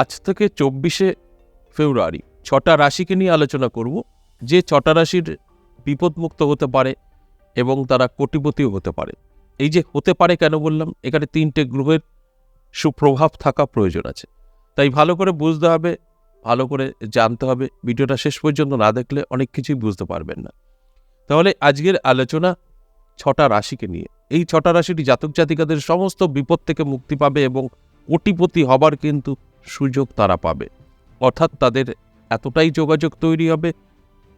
আজ থেকে চব্বিশে ফেব্রুয়ারি ছটা রাশিকে নিয়ে আলোচনা করব। যে ছটা রাশির বিপদমুক্ত হতে পারে এবং তারা কোটিপতিও হতে পারে। এই যে হতে পারে কেন বললাম? এখানে তিনটে গ্রহের সুপ্রভাব থাকা প্রয়োজন আছে। তাই ভালো করে বুঝতে হবে, ভালো করে জানতে হবে। ভিডিওটা শেষ পর্যন্ত না দেখলে অনেক কিছুই বুঝতে পারবেন না। তাহলে আজকের আলোচনা ছটা রাশিকে নিয়ে। এই ছটা রাশিটি জাতক জাতিকাদের সমস্ত বিপদ থেকে মুক্তি পাবে এবং কোটিপতি হবার কিন্তু সুযোগ তারা পাবে। অর্থাৎ তাদের এতটাই যোগাযোগ তৈরি হবে,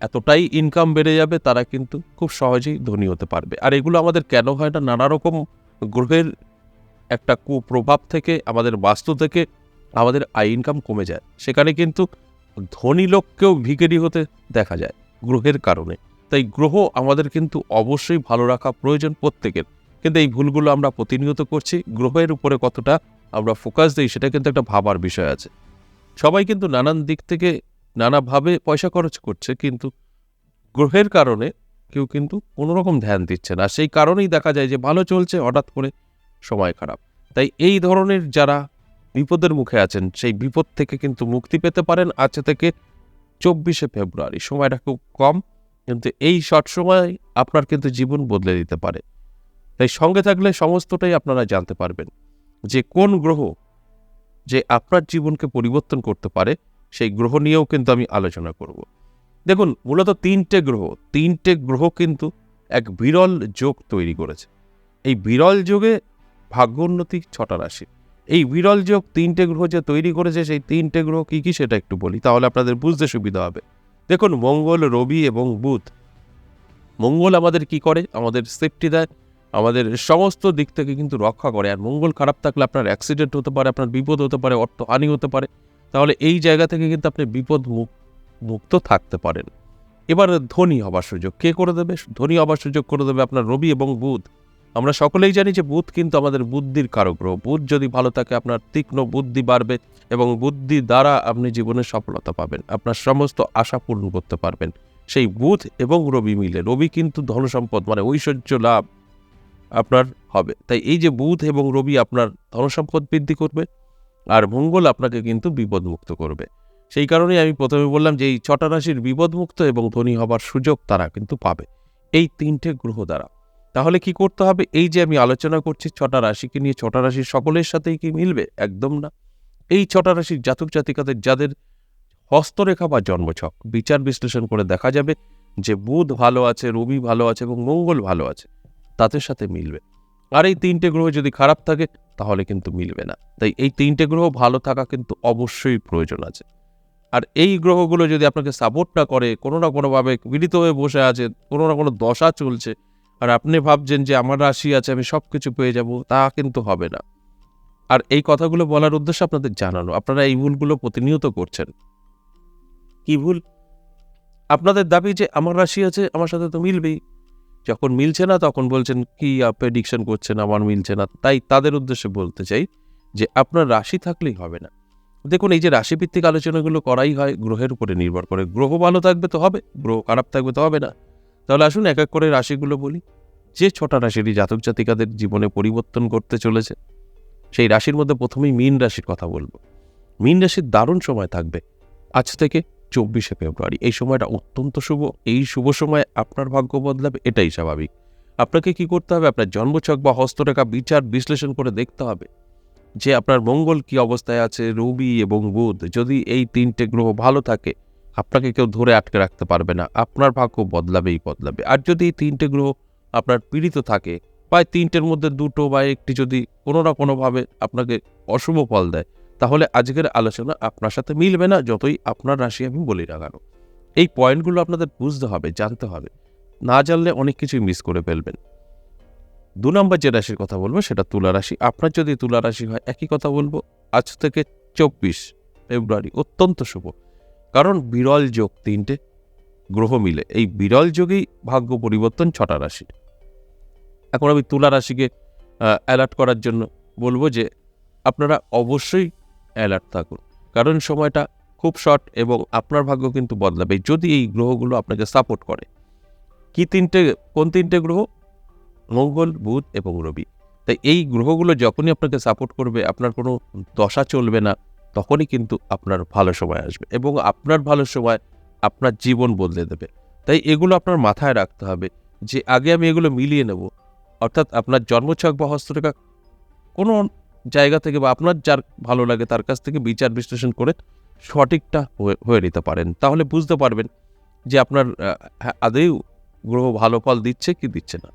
এতটাই ইনকাম বেড়ে যাবে, তারা কিন্তু খুব সহজেই ধনী হতে পারবে। আর এগুলো আমাদের কেন হয় না? নানা রকম গ্রহের একটা কুপ্রভাব থেকে, আমাদের বাস্তু থেকে আমাদের আয় ইনকাম কমে যায়। সেখানে কিন্তু ধনী লোককেও ভিকেরি হতে দেখা যায় গ্রহের কারণে। তাই গ্রহ আমাদের কিন্তু অবশ্যই ভালো রাখা প্রয়োজন প্রত্যেকের। কিন্তু এই ভুলগুলো আমরা প্রতিনিয়ত করছি। গ্রহের উপরে কতটা আমরা ফোকাস দিই, সেটা কিন্তু একটা ভাবার বিষয় আছে। সবাই কিন্তু নানান দিক থেকে নানাভাবে পয়সা খরচ করছে, কিন্তু গ্রহের কারণে কেউ কিন্তু কোনো রকম ধ্যান দিচ্ছে না। সেই কারণেই দেখা যায় যে ভালো চলছে, হঠাৎ করে সময় খারাপ। তাই এই ধরনের যারা বিপদের মুখে আছেন, সেই বিপদ থেকে কিন্তু মুক্তি পেতে পারেন আজ থেকে চব্বিশে ফেব্রুয়ারি। সময়টা খুব কম, কিন্তু এই শর্ট সময় আপনার কিন্তু জীবন বদলে দিতে পারে। তাই সঙ্গে থাকলে সমস্তটাই আপনারা জানতে পারবেন। যে কোন গ্রহ যে আপনার জীবনকে পরিবর্তন করতে পারে, সেই গ্রহ নিয়েও কিন্তু আমি আলোচনা করব। দেখুন, মূলত তিনটে গ্রহ তিনটে গ্রহ কিন্তু এক বিরল যোগ তৈরি করেছে। এই বিরল যোগে ভাগ্যোন্নতি ছটা রাশি। এই বিরল যোগ তিনটে গ্রহ যে তৈরি করেছে, সেই তিনটে গ্রহ কী কী সেটা একটু বলি, তাহলে আপনাদের বুঝতে সুবিধা হবে। দেখুন, মঙ্গল, রবি এবং বুধ। মঙ্গল আমাদের কি করে? আমাদের সেফটি দেয়। আমাদের সমস্ত দিক থেকে কিন্তু রক্ষা করে। আর মঙ্গল খারাপ থাকলে আপনার অ্যাক্সিডেন্ট হতে পারে, আপনার বিপদ হতে পারে, অর্থহানি হতে পারে। তাহলে এই জায়গা থেকে কিন্তু আপনি বিপদ মুক- মুক্ত থাকতে পারেন। এবার ধনী হবার সুযোগ। কে করে দেবে? ধনী হবার সুযোগ করে দেবে আপনার রবি এবং বুধ। আমরা সকলেই জানি যে বুধ কিন্তু আমাদের বুদ্ধির কারক গ্রহ। বুধ যদি ভালো থাকে, আপনার তীক্ষ্ণ বুদ্ধি বাড়বে এবং বুদ্ধি দ্বারা আপনি জীবনে সফলতা পাবেন। আপনার সমস্ত আশা পূর্ণ করতে পারবেন। সেই বুধ এবং রবি মিলে। রবি কিন্তু ধনসম্পদ মানে ঐশ্বর্য লাভ। আপনার হবে। তাই এই যে বুধ এবং রবি আপনার ধনসম্পদ বৃদ্ধি করবে আর মঙ্গল আপনাকে কিন্তু বিপদমুক্ত করবে। সেই কারণেই আমি প্রথমে বললাম যে এই ছটা রাশির বিপদমুক্ত এবং ধনী হবার সুযোগ তারা কিন্তু পাবে। এই তিনটে গ্রহ দ্বারা। তাহলে কি করতে হবে? এই যে আমি আলোচনা করছি ছটা রাশিকে নিয়ে, ছটা রাশির সকলের সাথেই কি মিলবে? একদম না। এই ছটা রাশির জাতক জাতিকাদের যাদের হস্তরেখা বা জন্মছক, বিচার বিশ্লেষণ করে দেখা যাবে যে বুধ ভালো আছে, রবি ভালো আছে এবং মঙ্গল ভালো আছে। তাদের সাথে মিলবে। আর এই তিনটে গ্রহ যদি খারাপ থাকে, তাহলে কিন্তু মিলবে না। তাই এই তিনটে গ্রহ ভালো থাকা কিন্তু অবশ্যই প্রয়োজন আছে। আর এই গ্রহগুলো যদি আপনাকে সাপোর্ট না করে, কোনো না কোনোভাবে মিলিত হয়ে বসে আছে কোনো না কোনো দশা চলছে, আর আপনি ভাবছেন যে আমার রাশি আছে, আমি সব কিছু পেয়ে যাব, তা কিন্তু হবে না। আর এই কথাগুলো বলার উদ্দেশ্য আপনাদের জানানো। আপনারা এই ভুলগুলো প্রতিনিয়ত করছেন। কি ভুল? আপনাদের দাবি যে আমার রাশি আছে, আমার সাথে তো মিলবেই। যখন মিলছে না, তখন বলছেন, কি প্রেডিকশন করছেন? আমার মিলছে না। তাই তাদের উদ্দেশ্যে বলতে চাই যে, আপনার রাশি থাকলেই হবে না। দেখুন, এই যে রাশিভিত্তিক আলোচনাগুলো করাই হয়, গ্রহের উপরে নির্ভর করে। গ্রহ ভালো থাকবে তো হবে, গ্রহ খারাপ থাকবে তো হবে না। তাহলে আসুন, এক এক করে রাশিগুলো বলি। যে ছটা রাশিরই জাতক জাতিকাদের জীবনে পরিবর্তন করতে চলেছে, সেই রাশির মধ্যে প্রথমেই মীন রাশির কথা বলব। মীন রাশির দারুণ সময় থাকবে। আজ থেকে চব্বিশে ফেব্রুয়ারি। এই সময়টা অত্যন্ত শুভ। এই শুভ সময়ে আপনার ভাগ্য বদলাবে, এটাই স্বাভাবিক। আপনাকে কি করতে হবে? আপনার জন্মছক বা হস্তরেখা বিচার বিশ্লেষণ করে দেখতে হবে যে আপনার মঙ্গল কি অবস্থায় আছে, রবি এবং বুধ। যদি এই তিনটে গ্রহ ভালো থাকে, আপনাকে কেউ ধরে আটকে রাখতে পারবে না। আপনার ভাগ্য বদলাবেই বদলাবে। আর যদি এই তিনটে গ্রহ আপনার পীড়িত থাকে, বা তিনটের মধ্যে দুটো বা একটি যদি কোনো না কোনোভাবে আপনাকে অশুভ ফল দেয় তাহলে আজকের আলোচনা আপনার সাথে মিলবে না, যতই আপনার রাশি আমি বলি না কেন। এই পয়েন্টগুলো আপনাদের বুঝতে হবে, জানতে হবে। না জানলে অনেক কিছুই মিস করে ফেলবেন। দু নম্বর যে রাশির কথা বলব, সেটা তুলা রাশি। আপনার যদি তুলা রাশি হয়, একই কথা বলব, আজ থেকে চব্বিশ ফেব্রুয়ারি অত্যন্ত শুভ। কারণ বিরল যোগ তিনটে গ্রহ মিলে। এই বিরল যোগেই ভাগ্য পরিবর্তন ছটা রাশির এখন আমি তুলা রাশিকে অ্যালার্ট করার জন্য বলব যে, আপনারা অবশ্যই অ্যালার্ট থাকুন। কারণ সময়টা খুব শর্ট এবং আপনার ভাগ্য কিন্তু বদলাবে যদি এই গ্রহগুলো আপনাকে সাপোর্ট করে। কি তিনটে, কোন তিনটে গ্রহ? মঙ্গল, বুধ এবং রবি। তাই এই গ্রহগুলো যখনই আপনাকে সাপোর্ট করবে, আপনার কোনো দশা চলবে না, তখনই কিন্তু আপনার ভালো সময় আসবে এবং আপনার ভালো সময় আপনার জীবন বদলে দেবে। তাই এগুলো আপনার মাথায় রাখতে হবে যে আগে আমি এগুলো মিলিয়ে নেব। অর্থাৎ আপনার জন্মছক বা হস্তরেখা কোনো জায়গা থেকে বা আপনার যার ভালো লাগে তার কাছ থেকে বিচার বিশ্লেষণ করে সঠিকটা হয়ে- নিতে পারেন। তাহলে বুঝতে পারবেন যে আপনার হ্যাঁ, আদেও গ্রহ ভালো ফল দিচ্ছে কি দিচ্ছে না।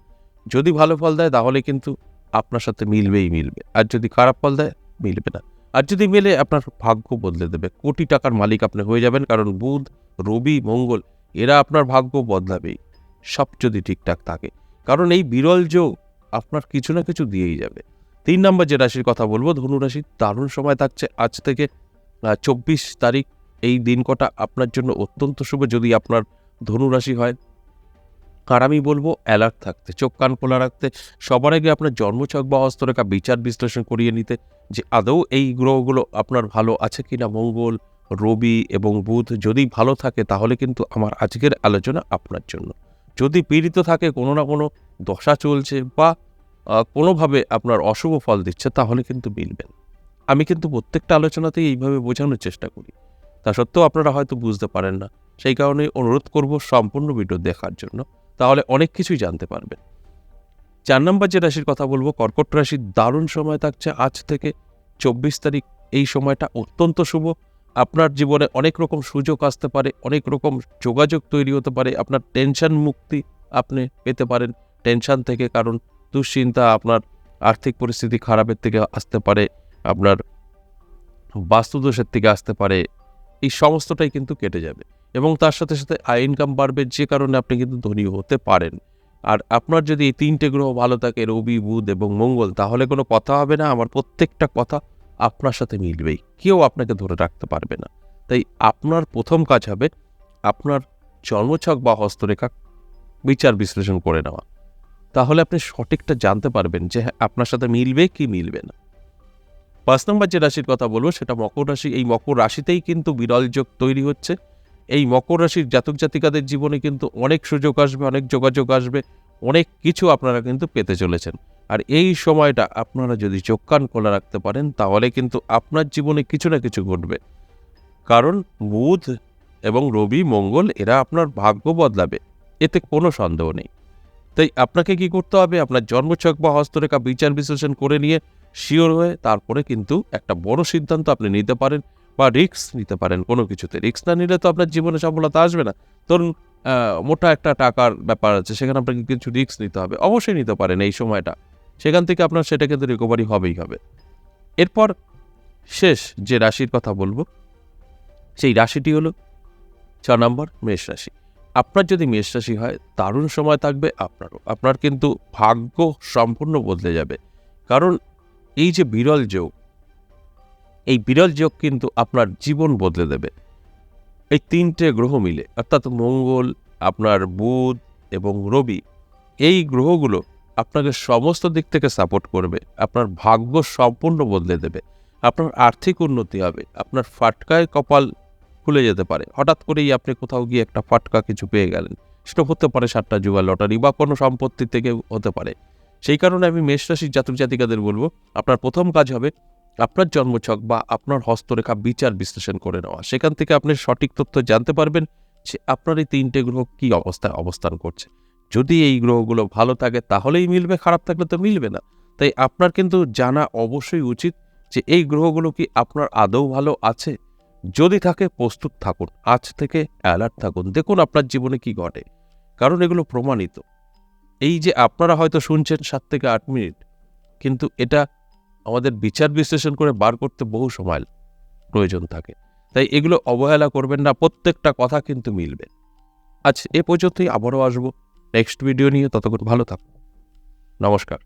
যদি ভালো ফল দেয় তাহলে কিন্তু আপনার সাথে মিলবেই মিলবে। আর যদি খারাপ ফল দেয় মিলবে না। আর যদি মেলে আপনার ভাগ্য বদলে দেবে। কোটি টাকার মালিক আপনি হয়ে যাবেন কারণ বুধ রবি মঙ্গল এরা আপনার ভাগ্য বদলাবেই। সব যদি ঠিকঠাক থাকে। কারণ এই বিরল যোগ আপনার কিছু না কিছু দিয়েই যাবে। তিন নম্বর যে রাশির কথা বলব, ধনু রাশি দারুণ সময় থাকছে। আজ থেকে চব্বিশ তারিখ, এই দিন কটা আপনার জন্য অত্যন্ত শুভ। যদি আপনার ধনু রাশি হয়, আর আমি বলব অ্যালার্ট থাকতে, চোখ কান খোলা রাখতে। সবার আগে আপনার জন্মছক বা হস্তরেখা বিচার বিশ্লেষণ করিয়ে নিতে, যে আদৌ এই গ্রহগুলো আপনার ভালো আছে কি না মঙ্গল, রবি এবং বুধ যদি ভালো থাকে, তাহলে কিন্তু আমার আজকের আলোচনা আপনার জন্য। যদি পীড়িত থাকে, কোনো না কোনো দশা চলছে বা কোনোভাবে আপনার অশুভ ফল দিচ্ছে, তাহলে কিন্তু মিলবেন আমি কিন্তু প্রত্যেকটা আলোচনাতেই এইভাবে বোঝানোর চেষ্টা করি। তা সত্ত্বেও আপনারা হয়তো বুঝতে পারেন না। সেই কারণে অনুরোধ করব সম্পূর্ণ ভিডিও দেখার জন্য। তাহলে অনেক কিছুই জানতে পারবেন। চার নম্বর যে রাশির কথা বলব, কর্কট রাশির দারুণ সময় থাকছে। আজ থেকে চব্বিশ তারিখ এই সময়টা অত্যন্ত শুভ। আপনার জীবনে অনেক রকম সুযোগ আসতে পারে, অনেক রকম যোগাযোগ তৈরি হতে পারে। আপনার টেনশন মুক্তি আপনি পেতে পারেন। টেনশন থেকে কারণ দুশ্চিন্তা আপনার আর্থিক পরিস্থিতি খারাপের থেকে আসতে পারে, আপনার বাস্তুদোষের থেকে আসতে পারে, এই সমস্তটাই কিন্তু কেটে যাবে। এবং তার সাথে সাথে আয় ইনকাম বাড়বে, যে কারণে আপনি কিন্তু ধনী হতে পারেন। আর আপনার যদি এই তিনটে গ্রহ ভালো থাকে, রবি, বুধ এবং মঙ্গল, তাহলে কোনো কথা হবে না, আমার প্রত্যেকটা কথা আপনার সাথে মিলবেই। কেউ আপনাকে ধরে রাখতে পারবে না। তাই আপনার প্রথম কাজ হবে আপনার জন্মছক বা হস্তরেখা বিচার বিশ্লেষণ করে নেওয়া। তাহলে আপনি সঠিকটা জানতে পারবেন যে আপনার সাথে মিলবে কি মিলবে না। পাঁচ নম্বর যে রাশির কথা বলব, সেটা মকর রাশি, এই মকর রাশিতেই কিন্তু বিরল যোগ তৈরি হচ্ছে। এই মকর রাশির জাতক জাতিকাদের জীবনে কিন্তু অনেক সুযোগ আসবে, অনেক যোগাযোগ আসবে, অনেক কিছু আপনারা কিন্তু পেতে চলেছেন। আর এই সময়টা আপনারা যদি চোখ কান খোলা রাখতে পারেন, তাহলে কিন্তু আপনার জীবনে কিছু না কিছু ঘটবে। কারণ বুধ এবং রবি, মঙ্গল, এরা আপনার ভাগ্য বদলাবে, এতে কোনো সন্দেহ নেই। তাই আপনাকে কি করতে হবে? আপনার জন্মছক বা হস্তরেখা বিচার বিশ্লেষণ করে নিয়ে শিওর হয়ে তারপরে কিন্তু একটা বড় সিদ্ধান্ত আপনি নিতে পারেন বা রিস্ক নিতে পারেন কোনো কিছুতে। রিস্ক না নিলে তো আপনার জীবনে সফলতা আসবে না। ধরুন মোটা একটা টাকার ব্যাপার আছে, সেখানে আপনাকে কিছু রিস্ক নিতে হবে। অবশ্যই নিতে পারেন এই সময়টা। সেখান থেকে আপনার সেটা কিন্তু রিকভারি হবেই হবে। এরপর শেষ যে রাশির কথা বলব, সেই রাশিটি হলো ছ নম্বর মেষ রাশি। আপনার যদি মেষ রাশি হয়, দারুণ সময় থাকবে আপনারও। আপনার কিন্তু ভাগ্য সম্পূর্ণ বদলে যাবে। কারণ এই যে বিরল যোগ, এই বিরল যোগ কিন্তু আপনার জীবন বদলে দেবে। এই তিনটে গ্রহ মিলে, অর্থাৎ মঙ্গল, আপনার বুধ এবং রবি, এই গ্রহগুলো আপনাকে সমস্ত দিক থেকে সাপোর্ট করবে। আপনার ভাগ্য সম্পূর্ণ বদলে দেবে। আপনার আর্থিক উন্নতি হবে। আপনার ফাটকায় কপাল খুলে যেতে পারে। হঠাৎ করেই আপনি কোথাও গিয়ে একটা ফাটকা কিছু পেয়ে গেলেন। সেটা হতে পারে সাতটা জুয়া লটারি বা কোনো সম্পত্তি থেকে হতে পারে। সেই কারণে আমি মেষ রাশির জাতক জাতিকাদের বলব, আপনার প্রথম কাজ হবে আপনার জন্মছক বা আপনার হস্তরেখা বিচার বিশ্লেষণ করে নেওয়া। সেখান থেকে আপনি সঠিক তথ্য জানতে পারবেন যে আপনার এই তিনটে গ্রহ কী অবস্থায় অবস্থান করছে। যদি এই গ্রহগুলো ভালো থাকে, তাহলেই মিলবে, খারাপ থাকলে তো মিলবে না। তাই আপনার কিন্তু জানা অবশ্যই উচিত যে এই গ্রহগুলো কি আপনার আদৌ ভালো আছে? যদি থাকে, প্রস্তুত থাকুন। আজ থেকে অ্যালার্ট থাকুন। দেখুন আপনার জীবনে কি ঘটে। কারণ এগুলো প্রমাণিত। এই যে আপনারা হয়তো শুনছেন সাত থেকে আট মিনিট, কিন্তু এটা আমাদের বিচার বিশ্লেষণ করে বার করতে বহু সময় প্রয়োজন থাকে। তাই এগুলো অবহেলা করবেন না, প্রত্যেকটা কথা কিন্তু মিলবে। আজ এ পর্যন্তই আবারও আসব নেক্সট ভিডিও নিয়ে। ততক্ষণ ভালো থাকুন। নমস্কার।